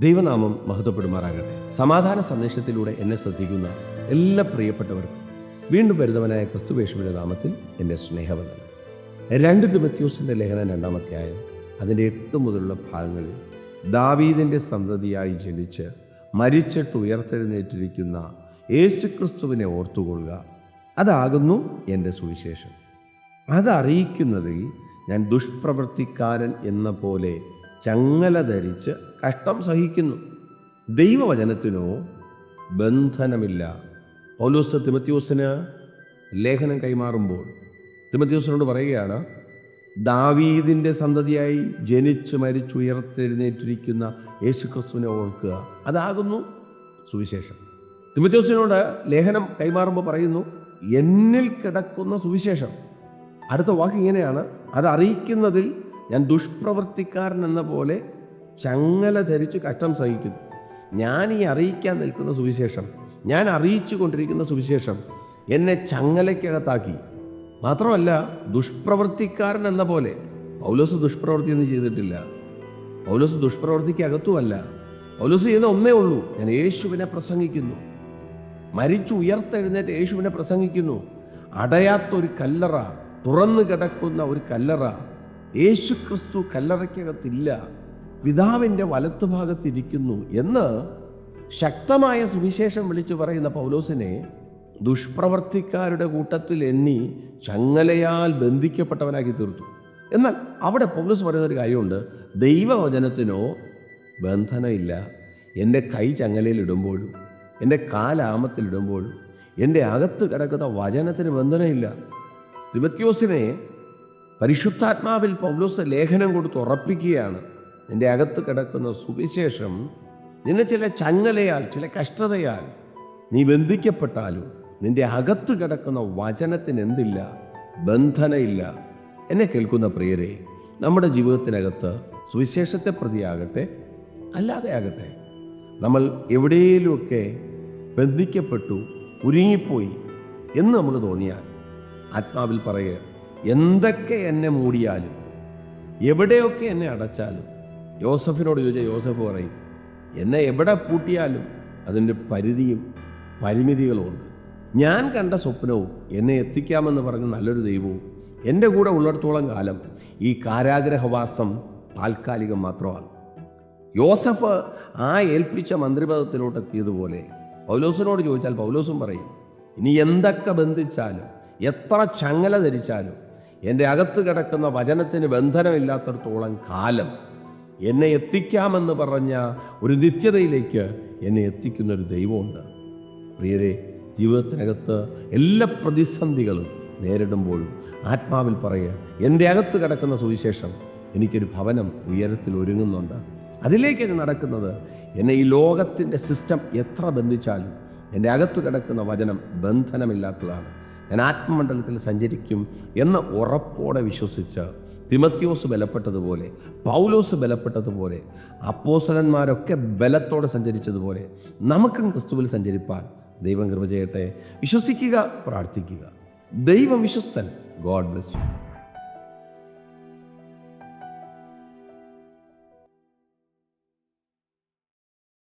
ദൈവനാമം മഹത്വപ്പെടുമാറാകട്ടെ. സമാധാന സന്ദേശത്തിലൂടെ എന്നെ ശ്രദ്ധിക്കുന്ന എല്ലാ പ്രിയപ്പെട്ടവർക്കും വീണ്ടും വരുന്നവനായ ക്രിസ്തുവേഷുവിന്റെ നാമത്തിൽ എന്റെ സ്നേഹവന്ദനം. രണ്ട് തിമത്യൂസിന്റെ ലേഖനം രണ്ടാമധ്യായം അതിന്റെ എട്ട് മുതലുള്ള ഭാഗങ്ങളിൽ ദാവീദിന്റെ സന്തതിയായി ജനിച്ച് മരിച്ചിട്ട് ഉയർത്തെഴുന്നേറ്റിരിക്കുന്ന യേശുക്രിസ്തുവിനെ ഓർത്തുകൊള്ളുക. അതാകുന്നു എന്റെ സുവിശേഷം. അതറിയിക്കുന്നതിൽ ഞാൻ ദുഷ്പ്രവൃത്തിക്കാരൻ എന്ന പോലെ ചങ്ങല ധരിച്ച് കഷ്ടം സഹിക്കുന്നു. ദൈവവചനത്തിനോ ബന്ധനമില്ല. പൗലോസ് തിമത്യോസിന് ലേഖനം കൈമാറുമ്പോൾ തിമത്യോസിനോട് പറയുകയാണ് ദാവീദിന്റെ സന്തതിയായി ജനിച്ച് മരിച്ചുയർത്തെഴുന്നേറ്റിരിക്കുന്ന യേശുക്രിസ്തുവിനെ ഓർക്കുക. അതാകുന്നു സുവിശേഷം. തിമത്യോസിനോട് ലേഖനം കൈമാറുമ്പോൾ പറയുന്നു എന്നിൽ കിടക്കുന്ന സുവിശേഷം. അടുത്ത വാക്ക് ഇങ്ങനെയാണ് അത് അറിയിക്കുന്നതിൽ ഞാൻ ദുഷ്പ്രവർത്തിക്കാരൻ എന്ന പോലെ ചങ്ങല ധരിച്ച് കഷ്ടം സഹിക്കുന്നു. ഞാൻ ഈ അറിയിക്കാൻ നിൽക്കുന്ന സുവിശേഷം ഞാൻ അറിയിച്ചു കൊണ്ടിരിക്കുന്ന സുവിശേഷം എന്നെ ചങ്ങലയ്ക്കകത്താക്കി. മാത്രമല്ല ദുഷ്പ്രവർത്തിക്കാരൻ എന്ന പോലെ പൗലോസ് ദുഷ്പ്രവൃത്തി ഒന്നും ചെയ്തിട്ടില്ല. പൗലോസ് ദുഷ്പ്രവൃത്തിക്ക് അകത്തുമല്ല പൗലോസ് ചെയ്യുന്ന ഒന്നേ ഉള്ളൂ ഞാൻ യേശുവിനെ പ്രസംഗിക്കുന്നു. മരിച്ചു ഉയർത്തെഴുന്നേറ്റ് യേശുവിനെ പ്രസംഗിക്കുന്നു. അടയാത്തൊരു കല്ലറ തുറന്നു കിടക്കുന്ന ഒരു കല്ലറ യേശു ക്രിസ്തു കല്ലറയ്ക്കകത്തില്ല പിതാവിന്റെ വലത്തുഭാഗത്തിരിക്കുന്നു എന്ന് ശക്തമായ സുവിശേഷം വിളിച്ചു പറയുന്ന പൗലോസിനെ ദുഷ്പ്രവർത്തിക്കാരുടെ കൂട്ടത്തിൽ എണ്ണി ചങ്ങലയാൽ ബന്ധിക്കപ്പെട്ടവനാക്കി തീർത്തു. എന്നാൽ അവിടെ പൗലോസ് പറയുന്നൊരു കാര്യമുണ്ട് ദൈവവചനത്തിനോ ബന്ധനമില്ല. എന്റെ കൈ ചങ്ങലയിലിടുമ്പോഴും എന്റെ കാലാമത്തിലിടുമ്പോഴും എന്റെ അകത്ത് കിടക്കുന്ന വചനത്തിന് ബന്ധനമില്ല. തിബത്യോസിനെ പരിശുദ്ധാത്മാവിൽ പൗലോസ് ലേഖനം കൊടുത്ത് ഉറപ്പിക്കുകയാണ്. നിന്റെ അകത്ത് കിടക്കുന്ന സുവിശേഷം നിന്നെ ചില ചങ്ങലയാൽ ചില കഷ്ടതയാൽ നീ ബന്ധിക്കപ്പെട്ടാലും നിന്റെ അകത്ത് കിടക്കുന്ന വചനത്തിന് എന്തില്ല? ബന്ധനയില്ല. എന്നെ കേൾക്കുന്ന പ്രിയരെ നമ്മുടെ ജീവിതത്തിനകത്ത് സുവിശേഷത്തെ പ്രതിയാകട്ടെ അല്ലാതെ ആകട്ടെ നമ്മൾ എവിടെയെങ്കിലുമൊക്കെ ബന്ധിക്കപ്പെട്ടു ഉരുങ്ങിപ്പോയി എന്ന് നമുക്ക് തോന്നിയാൽ ആത്മാവിൽ പറയുക എന്തൊക്കെ എന്നെ മൂടിയാലും എവിടെയൊക്കെ എന്നെ അടച്ചാലും യോസഫിനോട് ചോദിച്ചാൽ യോസഫ് പറയും എന്നെ എവിടെ പൂട്ടിയാലും അതിന്റെ പരിധിയും പരിമിതികളുമുണ്ട് ഞാൻ കണ്ട സ്വപ്നവും എന്നെ എത്തിക്കാമെന്ന് പറഞ്ഞ നല്ലൊരു ദൈവവും എന്റെ കൂടെ ഉള്ളിടത്തോളം കാലം ഈ കാരാഗ്രഹവാസം താൽക്കാലികം മാത്രമാണ്. യോസഫ് ആ ഏൽപ്പിച്ച മന്ത്രിപദത്തിലോട്ട് എത്തിയതുപോലെ പൗലോസിനോട് ചോദിച്ചാൽ പൗലോസും പറയും ഇനി എന്തൊക്കെ ബന്ധിച്ചാലും എത്ര ചങ്ങല ധരിച്ചാലും എന്റെ അകത്ത് കിടക്കുന്ന വചനത്തിന് ബന്ധനമില്ലാത്തടത്തോളം കാലം എന്നെ എത്തിക്കാമെന്ന് പറഞ്ഞ ഒരു നിത്യതയിലേക്ക് എന്നെ എത്തിക്കുന്ന ഒരു ദൈവമുണ്ട്. പ്രിയരെ ജീവിതത്തിനകത്ത് എല്ലാ പ്രതിസന്ധികളും നേരിടുമ്പോഴും ആത്മാവിൽ പറയുക എന്റെ അകത്ത് കിടക്കുന്ന സുവിശേഷം എനിക്കൊരു ഭവനം ഉയരത്തിൽ ഒരുങ്ങുന്നുണ്ട്. അതിലേക്ക് നടക്കുന്നത് എന്നെ ഈ ലോകത്തിന്റെ സിസ്റ്റം എത്ര ബന്ധിച്ചാലും എന്റെ അകത്ത് കിടക്കുന്ന വചനം ബന്ധനമില്ലാത്തതാണ്. ഞാൻ ആത്മമണ്ഡലത്തിൽ സഞ്ചരിക്കും എന്ന് ഉറപ്പോടെ വിശ്വസിച്ച് തിമത്യോസ് ബലപ്പെട്ടതുപോലെ പൗലോസ് ബലപ്പെട്ടതുപോലെ അപ്പോസലന്മാരൊക്കെ ബലത്തോടെ സഞ്ചരിച്ചതുപോലെ നമുക്കും ക്രിസ്തുവിൽ സഞ്ചരിപ്പാൻ ദൈവം കൃപ ചെയ്യട്ടെ. വിശ്വസിക്കുക പ്രാർത്ഥിക്കുക. ദൈവം വിശ്വസ്തൻ. God bless you.